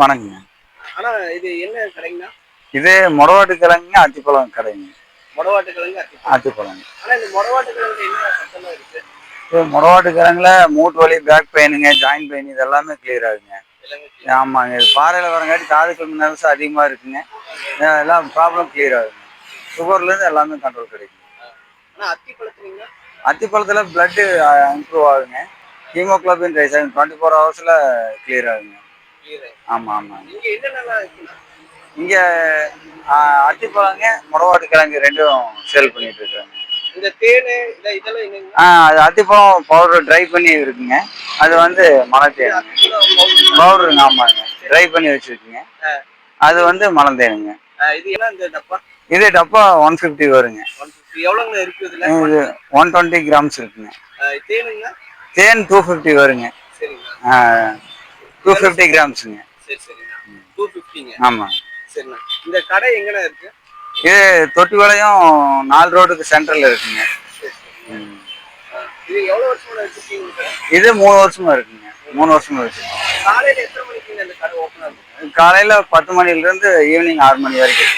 வணக்கங்க. ஆனா இது என்ன கடைங்கண்ணா? இது மொடவாட்டு கிழங்குங்க அத்திப்பழம் கடைங்க. மொடவாட்டு கிழங்கு அத்தி அத்திப்பழம் ஆனா இந்த மொடவாட்டு கிழங்கு என்ன சத்தமா இருக்கு? இது மொடவாட்டு கிழங்குல மூட்டு வலி பேக் பெயினுங்க ஜாயின்ட் பெயின் இது எல்லாமே கிளியர் ஆகுங்க. ஆமாங்க இது பாறையில் வரங்காட்டி காதுக்குள் மினரல்ஸ் அதிகமாக இருக்குங்க. எல்லாம் ப்ராப்ளம் கிளியர் ஆகுங்க. சுகர்லேருந்து எல்லாமே கண்ட்ரோல் கிடைக்கும் அத்திப்பழத்தில் பிளட்டு இம்ப்ரூவ் ஆகுங்க. ஹீமோக்ளோபின் ரைஸ் ஆகும் டுவெண்ட்டி ஃபோர் ஹவர்ஸில் கிளியர் ஆகுங்க. ஆமாம் ஆமாங்க இங்க அத்திப்பழங்க முடவாட்டு கிழங்கு ரெண்டும் சேல் பண்ணிட்டு இருக்காங்க. இந்த தேனு இதெல்லாம் ஆ அது அத்திப்பழம் பவுடர் ட்ரை பண்ணி இருக்குங்க. அது வந்து மலை தேனுங்க பவுடருங்க ஆமாங்க. ட்ரை பண்ணி வச்சிருக்குங்க. அது வந்து மலந்தேனுங்க இது என்ன இந்த டப்பா? இது டப்பா ஒன் ஃபிஃப்டி வருங்க. எவ்வளோங்க இருக்கு இதுல? இது ஒன் டுவெண்ட்டி கிராம்ஸ் இருக்குங்க. ஆ, தேனுங்க? தேன் டூ ஃபிஃப்டி வருங்க. சரிங்க. டூ ஃபிஃப்டி கிராம்ஸுங்க சரி சரிங்க டூ ஃபிஃப்டிங்க ஆமாம் சரிண்ணா இந்த கடை எங்கண்ணா இருக்கு? இது தொட்டிபாளையம் நாலு ரோடுக்கு சென்டரில் இருக்குங்க. இது எவ்வளவு வருஷமா வச்சிருக்கீங்க? இது மூணு வருஷமா இருக்குங்க. மூணு வருஷமா வச்சிருக்கோம். காலையில எத்தனை மணிக்குங்க இந்த கடை ஓப்பன் ஆகும் காலையில பத்து மணில இருந்து ஈவினிங் ஆறு மணி வரைக்கும்.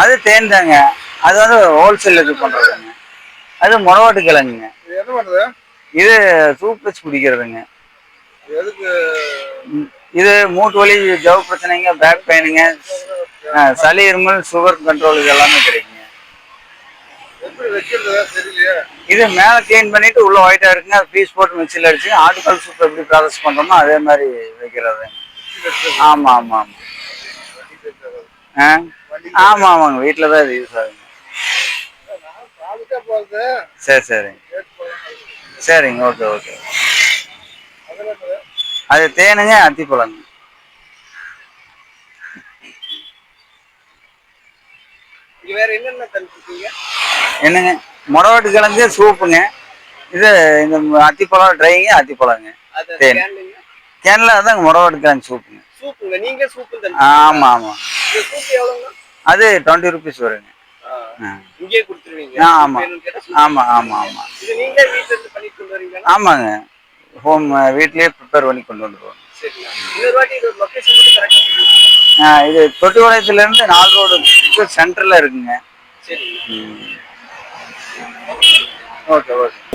அது தேன் தாங்க. அது வந்து ஹோல்சேல் இது பண்றதுங்க. அது முளவாட்டு கிழங்குங்க. இது என்ன பண்ணுது இது சூப் வச்சு குடிக்கிறதுங்க எதுக்கு? இது மூட்டு வலி ஜவ் பிரச்சனைங்க பேக் பெயினுங்க சளி இருமல் சுகர் கண்ட்ரோல் இது எல்லாமே கிடைக்குங்க. இது மேலே க்ளீன் பண்ணிட்டு உள்ள ஒயிட்டா இருக்குங்க. அது பீஸ் போட்டு மிக்சியில் அடிச்சு ஆட்டுக்கால் சூப் எப்படி ப்ராசஸ் பண்றோமோ அதே மாதிரி வைக்கிறது. ஆமா ஆமா ஆமா. ஆ? ஆமா ஆமாங்க. வீட்டில் தான் இது யூஸ் ஆகுங்க சரி சரிங்க சரிங்க ஓகே ஓகே. அது தேனுங்க அத்திப்பழங்க என்னங்க? முடவாட்டு கிழங்கு சூப்புங்க. இது இந்த அத்திப்பழம் ட்ரைங்க அத்திப்பழங்க. அது தேன். கேனில் அதாங்க முடவாட்டு கிழங்கு சூப்புங்க. சூப்புங்க. நீங்க சூப்பு தந்து ஆமா ஆமா. இந்த சூப் எவ்வளோங்க? அது டுவெண்ட்டி ருபீஸ் வருங்க. ஆ. இங்கேயே கொடுத்துருவீங்க. ஆமா. ஆமா ஆமா ஆமா. இருந்து ஆமாங்க. ஹோம் வீட்லயே ப்ரிப்பேர் பண்ணி கொண்டு வந்துருவோம் இது இது தொட்டிபாளையத்துலேருந்து நாலு ரோடு சென்டரில் இருக்குங்க. சரிங்க. Okay okay.